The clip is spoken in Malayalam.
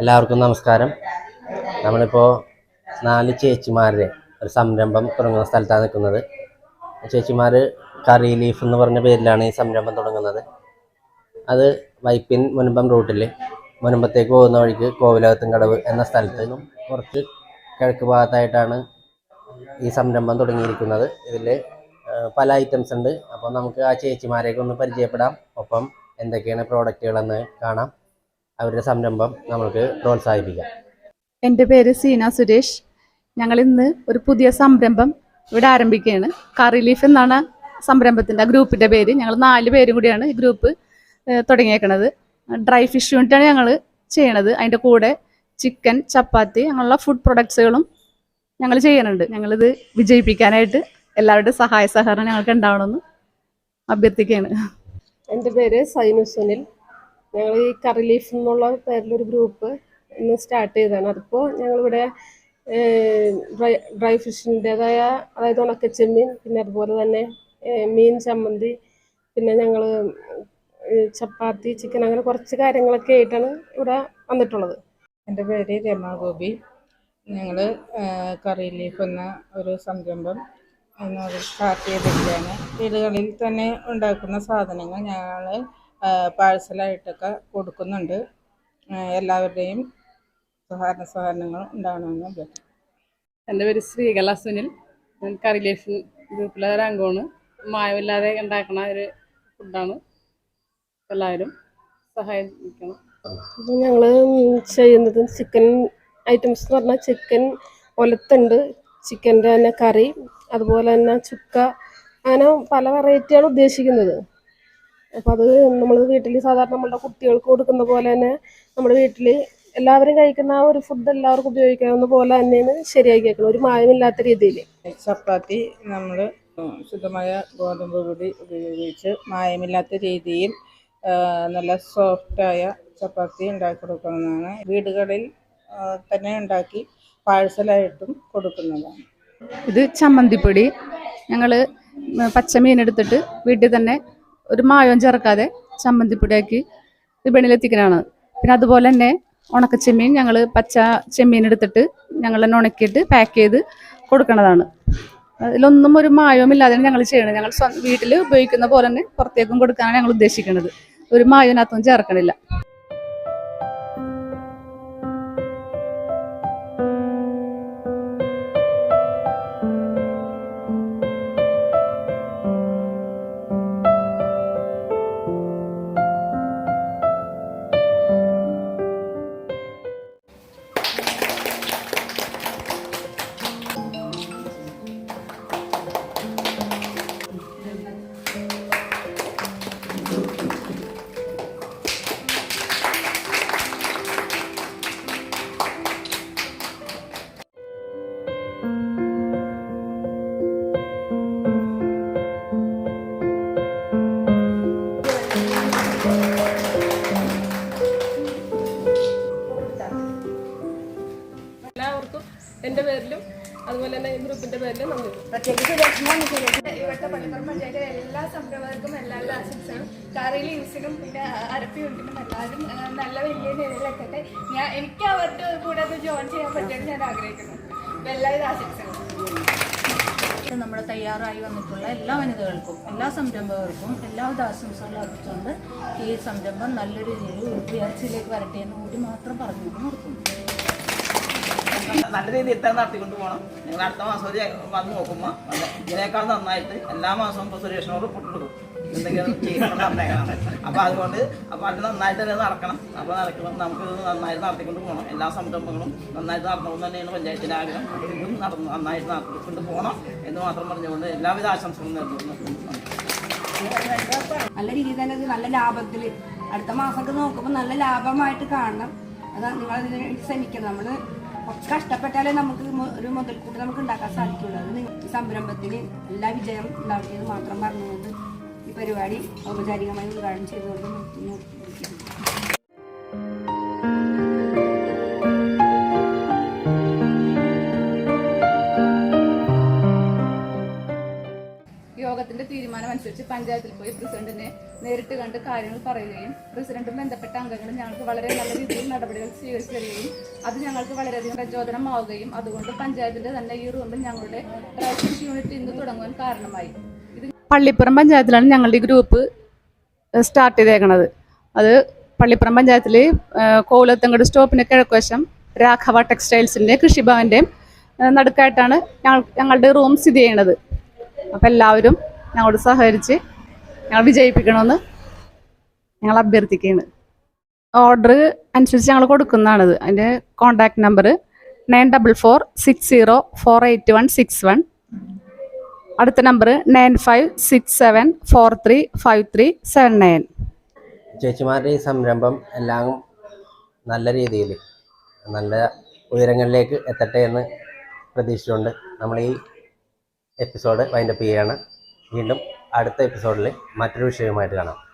എല്ലാവർക്കും നമസ്കാരം. നമ്മളിപ്പോൾ നാല് ചേച്ചിമാരുടെ ഒരു സംരംഭം തുടങ്ങുന്ന സ്ഥലത്താണ് നിൽക്കുന്നത്. ചേച്ചിമാർ കറി ലീഫ് എന്ന് പറഞ്ഞ പേരിലാണ് ഈ സംരംഭം തുടങ്ങുന്നത്. അത് വൈപ്പിൻ മുനമ്പം റൂട്ടിൽ മുനമ്പത്തേക്ക് പോകുന്ന വഴിക്ക് കോവിലകത്തും കടവ് എന്ന സ്ഥലത്ത് നിന്നും കുറച്ച് കിഴക്ക് ഭാഗത്തായിട്ടാണ് ഈ സംരംഭം തുടങ്ങിയിരിക്കുന്നത്. ഇതിൽ പല ഐറ്റംസ് ഉണ്ട്. അപ്പോൾ നമുക്ക് ആ ചേച്ചിമാരെയൊക്കെ ഒന്ന് പരിചയപ്പെടാം. ഒപ്പം എന്തൊക്കെയാണ് പ്രോഡക്റ്റുകളെന്ന് കാണാം. അവരുടെ സംരംഭം നമ്മൾക്ക് പ്രോത്സാഹിപ്പിക്കാം. എന്റെ പേര് സീന സുരേഷ്. ഞങ്ങൾ ഇന്ന് ഒരു പുതിയ സംരംഭം ഇവിടെ ആരംഭിക്കുകയാണ്. കാർ റിലീഫ് എന്നാണ് സംരംഭത്തിന്റെ ഗ്രൂപ്പിന്റെ പേര്. ഞങ്ങൾ നാല് പേരും കൂടിയാണ് ഈ ഗ്രൂപ്പ് തുടങ്ങിയേക്കുന്നത് തുടങ്ങിയേക്കണത്. ഡ്രൈ ഫിഷ് യൂണിറ്റാണ് ഞങ്ങൾ ചെയ്യണത്. അതിന്റെ കൂടെ ചിക്കൻ ചപ്പാത്തി അങ്ങനെയുള്ള ഫുഡ് പ്രൊഡക്ട്സുകളും ഞങ്ങൾ ചെയ്യുന്നുണ്ട്. ഞങ്ങളിത് വിജയിപ്പിക്കാനായിട്ട് എല്ലാവരുടെയും സഹായ സഹകരണം ഞങ്ങൾക്ക് ഉണ്ടാവണമെന്ന് അഭ്യർത്ഥിക്കുകയാണ്. എന്റെ പേര് സൈനു സുനിൽ ഞങ്ങൾ ഈ കറി ലീഫ് എന്നുള്ള പേരിലൊരു ഗ്രൂപ്പ് ഇന്ന് സ്റ്റാർട്ട് ചെയ്തതാണ്. അതിപ്പോൾ ഞങ്ങളിവിടെ ഡ്രൈ ഡ്രൈ ഫിഷിന്റെതായ അതായത് ഉണക്കച്ചെമ്മീൻ പിന്നെ അതുപോലെ തന്നെ മീൻ ചമ്മന്തി പിന്നെ ഞങ്ങൾ ചപ്പാത്തി ചിക്കൻ അങ്ങനെ കുറച്ച് കാര്യങ്ങളൊക്കെ ആയിട്ടാണ് ഇവിടെ വന്നിട്ടുള്ളത്. എന്റെ പേര് രമ ഗോപി ഞങ്ങൾ കറി ലീഫ് എന്ന ഒരു സംരംഭം സ്റ്റാർട്ട് ചെയ്തിരിക്കുകയാണ്. വീടുകളിൽ തന്നെ ഉണ്ടാക്കുന്ന സാധനങ്ങൾ ഞങ്ങൾ പാഴ്സലായിട്ടൊക്കെ കൊടുക്കുന്നുണ്ട്. എല്ലാവരുടെയും സഹകരണ സഹകരണങ്ങൾ ഉണ്ടാകണമെന്ന് അഭ്യർത്ഥിക്കുന്നു. എന്റെ പേര് ശ്രീകല സുനിൽ. ഞാൻ കറി ലീഫ് ഗ്രൂപ്പിലെ ഒരു അംഗമാണ് മായമില്ലാതെ ഉണ്ടാക്കുന്ന ഒരു ഫുഡാണ്. എല്ലാവരും സഹായിക്കണം അപ്പം ഞങ്ങൾ ചെയ്യുന്നത് ചിക്കൻ ഐറ്റംസ് എന്ന് പറഞ്ഞാൽ ചിക്കൻ ഒലത്തുണ്ട് ചിക്കന്റെ തന്നെ കറി അതുപോലെ തന്നെ ചുക്ക. അങ്ങനെ പല വെറൈറ്റിയാണ് ഉദ്ദേശിക്കുന്നത്. അപ്പോൾ അത് നമ്മൾ വീട്ടിൽ സാധാരണ നമ്മളുടെ കുട്ടികൾക്ക് കൊടുക്കുന്ന പോലെ തന്നെ നമ്മുടെ വീട്ടിൽ എല്ലാവരും കഴിക്കുന്ന ആ ഒരു ഫുഡ് എല്ലാവർക്കും ഉപയോഗിക്കാവുന്ന പോലെ തന്നെയാണ് ശരിയാക്കിയേക്കുന്നത് ഒരു മായമില്ലാത്ത രീതിയിൽ ചപ്പാത്തി നമ്മൾ ശുദ്ധമായ ഗോതമ്പ് പൊടി ഉപയോഗിച്ച് മായമില്ലാത്ത രീതിയിൽ നല്ല സോഫ്റ്റായ ചപ്പാത്തി ഉണ്ടാക്കി കൊടുക്കുന്നതാണ്. വീടുകളിൽ തന്നെ ഉണ്ടാക്കി പാഴ്സലായിട്ടും കൊടുക്കുന്നതാണ്. ഇത് ചമ്മന്തിപ്പൊടി. ഞങ്ങൾ പച്ചമീൻ എടുത്തിട്ട് വീട്ടിൽ തന്നെ ഒരു മായം ചേർക്കാതെ ചമ്മന്തിപ്പൊടിയാക്കി വിപണിയിലെത്തിക്കാനാണ് പിന്നെ അതുപോലെ തന്നെ ഉണക്ക ഉണക്കച്ചെമ്മീൻ ഞങ്ങൾ പച്ച ചെമ്മീൻ എടുത്തിട്ട് ഞങ്ങൾ തന്നെ ഉണക്കിയിട്ട് പാക്ക് ചെയ്ത് കൊടുക്കുന്നതാണ് അതിലൊന്നും ഒരു മായവും ഇല്ലാതെയാണ് ഞങ്ങൾ ചെയ്യണം ഞങ്ങൾ വീട്ടിൽ ഉപയോഗിക്കുന്ന പോലെ തന്നെ പുറത്തേക്കും കൊടുക്കാനാണ് ഞങ്ങൾ ഉദ്ദേശിക്കുന്നത് ഒരു മായവിനകത്തൊന്നും ചേർക്കണില്ല. എന്റെ പേരിലും അതുപോലെ തന്നെ ഗ്രൂപ്പിന്റെ പേരിലും നന്ദി. ഇവിടുത്തെ പള്ളിപ്പുറം പഞ്ചായത്തിലെ എല്ലാ സംരംഭകർക്കും എല്ലാവരും ആശംസകളും. കറിയിൽ യൂസിനും പിന്നെ അരപ്പി യൂണിറ്റിനും എല്ലാവരും നല്ല വലിയ നിലയിലെത്തട്ടെ ഞാൻ എനിക്ക് അവരുടെ കൂടെ ഒന്ന് ജോയിൻ ചെയ്യാൻ പറ്റുമെന്ന് ഞാൻ ആഗ്രഹിക്കുന്നു. എല്ലാവരും എല്ലാവിധ ആശംസകളും. നമ്മുടെ തയ്യാറായി വന്നിട്ടുള്ള എല്ലാ വനിതകൾക്കും എല്ലാ സംരംഭകർക്കും എല്ലാവിധ ആശംസകളും അർപ്പിച്ചുകൊണ്ട് ഈ സംരംഭം നല്ലൊരു രീതിയിൽ ഉയർച്ചയിലേക്ക് വരട്ടെ എന്ന് കൂടി മാത്രം പറഞ്ഞു നിർത്തുന്നു. നല്ല രീതിയിൽ തന്നെ നടത്തിക്കൊണ്ട് പോകണം നിങ്ങൾ അടുത്ത മാസം ഒരു വന്ന് നോക്കുമ്പോൾ ഇതിനേക്കാൾ നന്നായിട്ട് എല്ലാ മാസവും ഇപ്പോൾ സുരേഷിനോട് റിപ്പോർട്ട് കൊടുക്കും എന്തെങ്കിലും ചെയ്യണം അതുകൊണ്ട് അപ്പോൾ അത് നന്നായിട്ട് തന്നെ നടക്കണം. അപ്പോൾ നടക്കണം. നമുക്ക് നന്നായിട്ട് നടത്തിക്കൊണ്ട് പോകണം എല്ലാ സംരംഭങ്ങളും നന്നായിട്ട് നടത്തണമെന്ന് തന്നെയാണ് പഞ്ചായത്തിന്റെ ആഗ്രഹം. ഇതും നടന്നു നന്നായിട്ട് നടത്തിക്കൊണ്ട് പോകണം എന്ന് മാത്രം പറഞ്ഞുകൊണ്ട് എല്ലാവിധ ആശംസകളും നല്ല രീതിയിൽ തന്നെ നല്ല ലാഭത്തിൽ അടുത്ത മാസമൊക്കെ നോക്കുമ്പോൾ നല്ല ലാഭമായിട്ട് കാണണം. അതാ വേണ്ടി ശ്രമിക്കണം. നമ്മൾ കഷ്ടപ്പെട്ടാലേ നമുക്ക് ഒരു മുതൽക്കൂട്ട് നമുക്ക് ഉണ്ടാക്കാൻ സാധിക്കുള്ളൂ. അത് സംരംഭത്തിന് എല്ലാ വിജയം ഉണ്ടാക്കിയത് മാത്രം പറഞ്ഞുകൊണ്ട് ഈ പരിപാടി ഔപചാരികമായി ഉദ്ഘാടനം ചെയ്തുകൊണ്ട് നിർത്തുന്നു യോഗത്തിന്റെ തീരുമാനം അനുസരിച്ച് പഞ്ചായത്തിൽ പോയി പ്രസിഡന്റിനെ നേരിട്ട് കണ്ട് കാര്യങ്ങൾ പറയുകയും പ്രസിഡന്റും ബന്ധപ്പെട്ട അംഗങ്ങളും ഞങ്ങൾക്ക് വളരെ നല്ല രീതിയിൽ നടപടികൾ സ്വീകരിച്ചു തരികയും അത് ഞങ്ങൾക്ക് വളരെയധികം പ്രചോദനമാവുകയും അതുകൊണ്ട് പഞ്ചായത്തിന്റെ തന്നെ ഈ റൂമിൽ ഞങ്ങളുടെ പ്രാക്ടീസ് യൂണിറ്റ് ഇന്ന് തുടങ്ങുവാൻ കാരണമായി. പള്ളിപ്പുറം പഞ്ചായത്തിലാണ് ഞങ്ങളുടെ ഗ്രൂപ്പ് സ്റ്റാർട്ട് ചെയ്തേക്കുന്നത് അത് പള്ളിപ്പുറം പഞ്ചായത്തിൽ കോവിലത്തങ്കട് സ്റ്റോപ്പിന് കിഴക്കുവശം രാഘവ ടെക്സ്റ്റൈൽസിന്റെ കൃഷിഭവന്റെയും നടുക്കായിട്ടാണ് ഞങ്ങളുടെ റൂം സ്ഥിതി ചെയ്യണത് അപ്പോൾ എല്ലാവരും ഞങ്ങളോട് സഹകരിച്ച് ഞങ്ങൾ വിജയിപ്പിക്കണമെന്ന് ഞങ്ങൾ അഭ്യർത്ഥിക്കുകയാണ്. ഓർഡർ അനുസരിച്ച് ഞങ്ങൾ കൊടുക്കുന്നതാണിത്. അതിന്റെ contact number nine double four six zero four eight one six one അടുത്ത number nine five six seven four three five three seven nine ചേച്ചിമാരുടെ ഈ സംരംഭം എല്ലാം നല്ല രീതിയിൽ നല്ല ഉയരങ്ങളിലേക്ക് എത്തട്ടെ എന്ന് പ്രതീക്ഷിച്ചുകൊണ്ട് നമ്മൾ ഈ എപ്പിസോഡ് വൈൻഡപ്പ് ചെയ്യുകയാണ് വീണ്ടും അടുത്ത എപ്പിസോഡിൽ മറ്റൊരു വിഷയവുമായിട്ട് കാണാം.